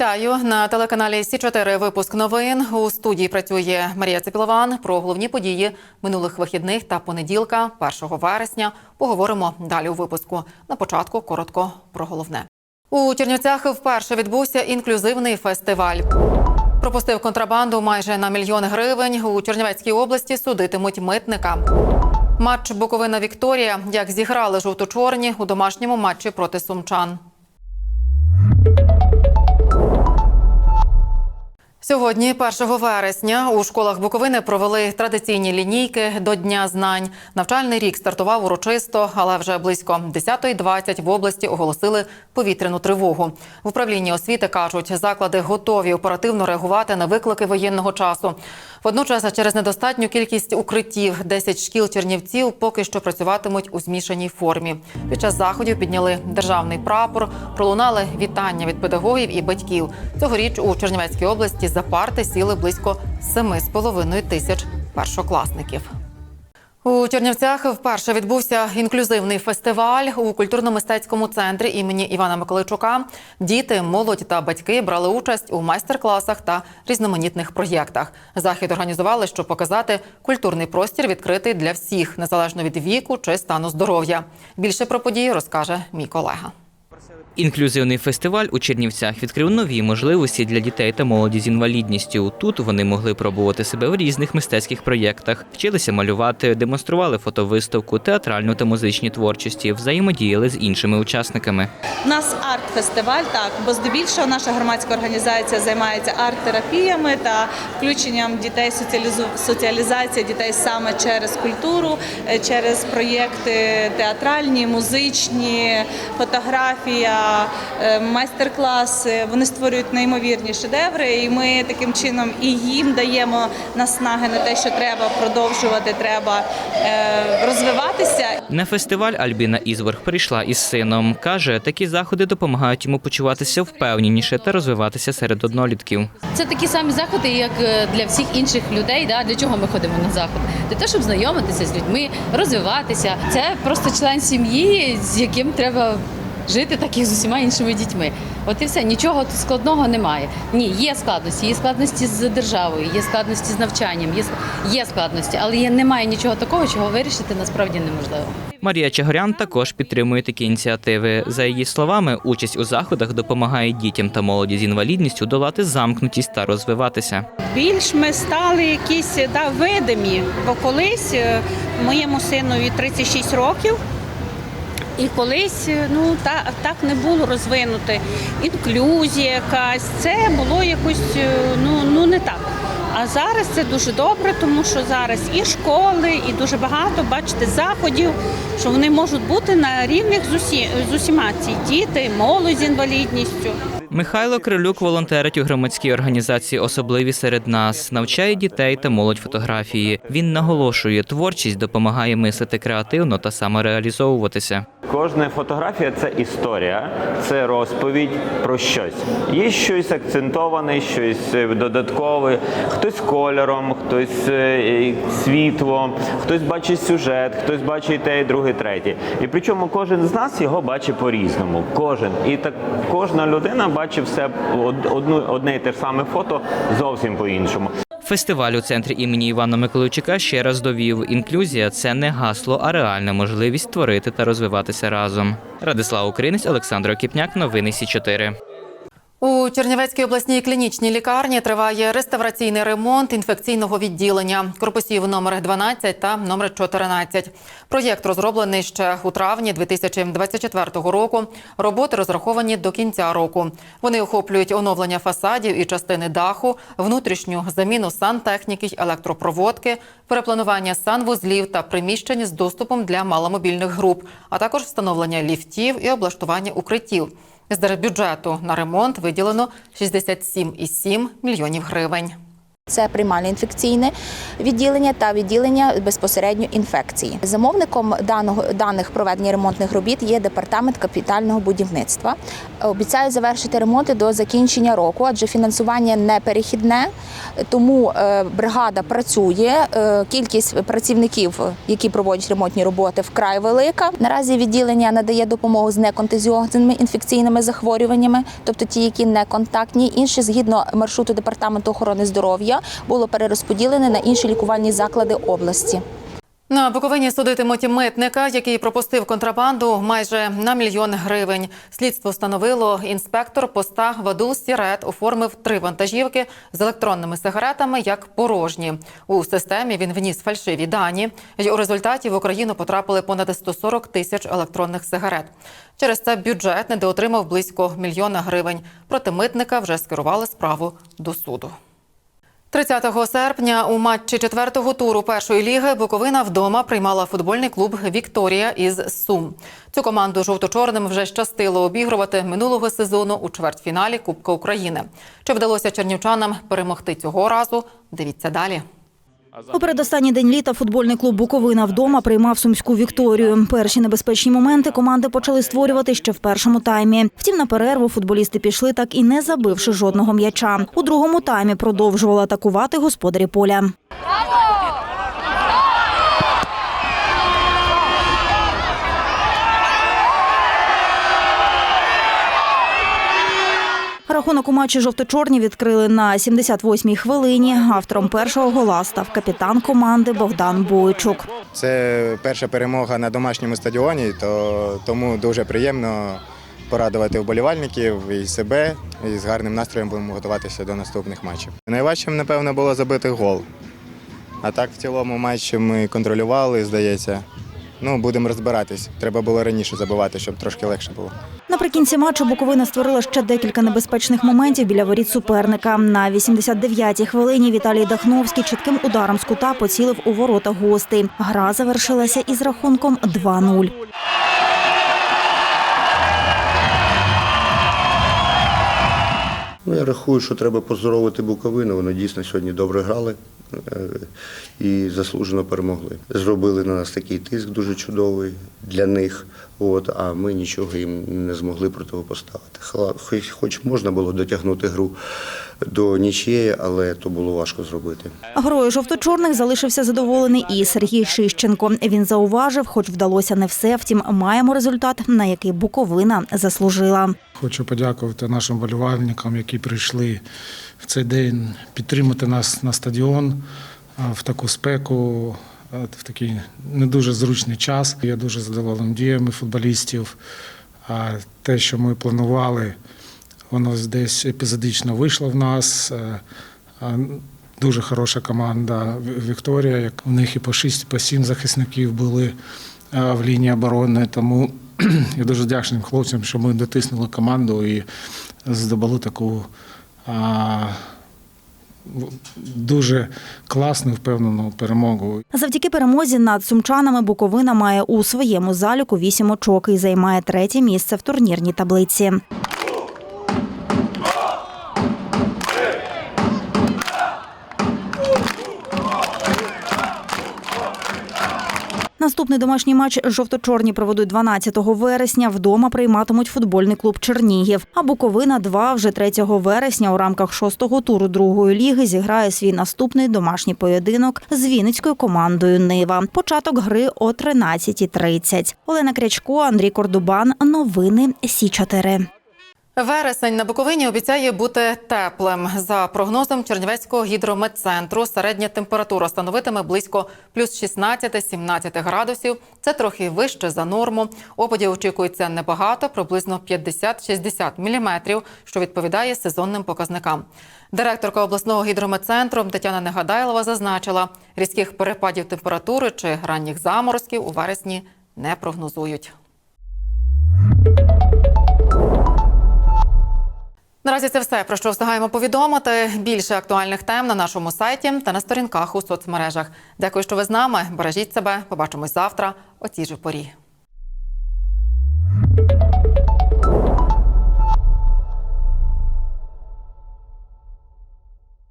Вітаю на телеканалі Сі 4 Випуск новин у студії працює Марія Цепілован. Про головні події минулих вихідних та понеділка, 1 вересня. Поговоримо далі у випуску. На початку коротко про головне. У Чернівцях вперше відбувся інклюзивний фестиваль. Пропустив контрабанду майже на мільйон гривень. У Чернівецькій області судитимуть митника. Матч Буковина Вікторія. Як зіграли жовто-чорні у домашньому матчі проти сумчан. Сьогодні, 1 вересня, у школах Буковини провели традиційні лінійки до Дня знань. Навчальний рік стартував урочисто, але вже близько 10.20 в області оголосили повітряну тривогу. В управлінні освіти кажуть, заклади готові оперативно реагувати на виклики воєнного часу. Водночас, через недостатню кількість укриттів, 10 шкіл чернівців поки що працюватимуть у змішаній формі. Під час заходів підняли державний прапор, пролунали вітання від педагогів і батьків. Цьогоріч у Чернівецькій області за парти сіли близько 7,5 тисяч першокласників. У Чернівцях вперше відбувся інклюзивний фестиваль у культурно-мистецькому центрі імені Івана Миколайчука. Діти, молодь та батьки брали участь у майстер-класах та різноманітних проєктах. Захід організували, щоб показати культурний простір відкритий для всіх, незалежно від віку чи стану здоров'я. Більше про події розкаже мій колега. Інклюзивний фестиваль у Чернівцях відкрив нові можливості для дітей та молоді з інвалідністю. Тут вони могли пробувати себе в різних мистецьких проєктах, вчилися малювати, демонстрували фотовиставку, театральну та музичні творчості, взаємодіяли з іншими учасниками. У нас арт-фестиваль, так, бо здебільшого наша громадська організація займається арт-терапіями та включенням дітей, соціалізація дітей саме через культуру, е, через проєкти театральні, музичні, фотографія, е, майстер-класи. Вони створюють неймовірні шедеври, і ми таким чином і їм даємо наснаги на те, що треба продовжувати, треба е, розвиватися. На фестиваль Альбіна Ізворг прийшла із сином. Каже, такі заходи допомагають йому почуватися впевненіше та розвиватися серед однолітків. Це такі самі заходи, як е, для всіх інших людей. Да? Для чого ми ходимо на заходи? Для того, щоб знайомитися з людьми, розвиватися. Це просто член сім'ї, з яким треба жити, так як з усіма іншими дітьми. От і все, нічого складного немає. Ні, є складності, є складності з державою, є складності з навчанням, є, є складності, але є, немає нічого такого, чого вирішити насправді неможливо. Марія Чагорян також підтримує такі ініціативи. За її словами, участь у заходах допомагає дітям та молоді з інвалідністю долати замкнутість та розвиватися. більш ми стали якісь да, видимі, бо колись е, моєму синові 36 років. І колись е, ну та так не було розвинути. Інклюзія якась, це було якось е, ну, ну не так. А зараз це дуже добре, тому що зараз і школи, і дуже багато, бачите, заходів, що вони можуть бути на рівних з, усі, з усіма ці діти, молодь з інвалідністю. Михайло Крилюк волонтерить у громадській організації Особливі серед нас, навчає дітей та молодь фотографії. Він наголошує, творчість допомагає мислити креативно та самореалізовуватися. Кожна фотографія це історія, це розповідь про щось. Є щось акцентоване, щось е, додаткове, хтось кольором, хтось е, світлом, хтось бачить сюжет, хтось бачить те, друге, третє. І причому кожен з нас його бачить по-різному. Кожен. І так кожна людина бачить все одну, одне і те ж саме фото зовсім по-іншому. Фестиваль у центрі імені Івана Миколайчука ще раз довів: інклюзія це не гасло, а реальна можливість творити та розвиватися разом. Радислав Українець, Олександр Окіпняк, новини Сі 4 У Чернівецькій обласній клінічній лікарні триває реставраційний ремонт інфекційного відділення корпусів номер 12 та номер 14. Проєкт розроблений ще у травні 2024 року. Роботи розраховані до кінця року. Вони охоплюють оновлення фасадів і частини даху, внутрішню заміну сантехніки й електропроводки, перепланування санвузлів та приміщень з доступом для маломобільних груп, а також встановлення ліфтів і облаштування укриттів. З держбюджету на ремонт виділено 67,7 мільйонів гривень. Це приймальне інфекційне відділення та відділення безпосередньо інфекції. Замовником даного даних проведення ремонтних робіт є департамент капітального будівництва. Обіцяю завершити ремонти до закінчення року, адже фінансування не перехідне, тому е, бригада працює. е, Кількість працівників, які проводять ремонтні роботи, вкрай велика. Наразі відділення надає допомогу з неконтезіозними інфекційними захворюваннями, тобто ті, які не контактні. Інші згідно маршруту департаменту охорони здоров'я було перерозподілене на інші лікувальні заклади області. На Буковині судитимуть митника, який пропустив контрабанду майже на мільйон гривень. Слідство встановило, інспектор поста Вадул Сірет оформив три вантажівки з електронними сигаретами як порожні. У системі він вніс фальшиві дані. І у результаті в Україну потрапили понад 140 тисяч електронних сигарет. Через це бюджет недоотримав близько мільйона гривень. Проти митника вже скерували справу до суду. 30 серпня у матчі четвертого туру першої ліги Буковина вдома приймала футбольний клуб Вікторія із Сум. Цю команду жовто-чорним вже щастило обігрувати минулого сезону у чвертьфіналі Кубка України. Чи вдалося чернівчанам перемогти цього разу? Дивіться далі. У передостанній день літа футбольний клуб Буковина вдома приймав сумську Вікторію. Перші небезпечні моменти команди почали створювати ще в першому таймі. Втім, на перерву футболісти пішли так і не забивши жодного м'яча. У другому таймі продовжували атакувати господарі поля. Рахунок у матчі жовто-чорні відкрили на 78-й хвилині. Автором першого гола став капітан команди Богдан Бойчук. Це перша перемога на домашньому стадіоні, то тому дуже приємно порадувати вболівальників і себе. І з гарним настроєм будемо готуватися до наступних матчів. Найважчим, напевно, було забити гол. А так, в цілому матчі ми контролювали, здається. Ну, будемо розбиратись. Треба було раніше забивати, щоб трошки легше було. Наприкінці матчу Буковина створила ще декілька небезпечних моментів біля воріт суперника. На 89-й хвилині Віталій Дахновський чітким ударом з кута поцілив у ворота гостей. Гра завершилася із рахунком 2-0. Ну, я рахую, що треба поздоровити Буковину. Вони дійсно сьогодні добре грали і заслужено перемогли. Зробили на нас такий тиск дуже чудовий для них. От, а ми нічого їм не змогли противопоставити. Хоч, хоч можна було дотягнути гру до нічієї, але то було важко зробити. Грою жовто-чорних залишився задоволений і Сергій Шищенко. Він зауважив, хоч вдалося не все, втім маємо результат, на який Буковина заслужила. Хочу подякувати нашим болівальникам, які прийшли в цей день підтримати нас на стадіон в таку спеку, в такий не дуже зручний час. Я дуже задоволений діями футболістів. А те, що ми планували, воно десь епізодично вийшло в нас. Е, Дуже хороша команда Вікторія. Як у них і по 6, по 7 захисників були е, в лінії оборони. Тому я дуже вдячним хлопцям, що ми дотиснули команду і здобули таку в- дуже класну, впевнену перемогу. Завдяки перемозі над сумчанами Буковина має у своєму заліку вісім очок і займає третє місце в турнірній таблиці. Наступний домашній матч жовто-чорні проведуть 12 вересня. Вдома прийматимуть футбольний клуб Чернігів. А Буковина 2 вже 3 вересня у рамках шостого туру другої ліги зіграє свій наступний домашній поєдинок з вінницькою командою Нива. Початок гри о 13.30. Олена Крячко, Андрій Кордубан. Новини Сі 4 Вересень на Буковині обіцяє бути теплим. За прогнозом Чернівецького гідрометцентру, середня температура становитиме близько плюс 16-17 градусів. Це трохи вище за норму. Опадів очікується небагато, приблизно 50-60 міліметрів, що відповідає сезонним показникам. Директорка обласного гідрометцентру Тетяна Негадайлова зазначила, різких перепадів температури чи ранніх заморозків у вересні не прогнозують. Наразі це все про що встигаємо повідомити. Більше актуальних тем на нашому сайті та на сторінках у соцмережах. Дякую, що ви з нами. Бережіть себе. Побачимось завтра о цій же порі.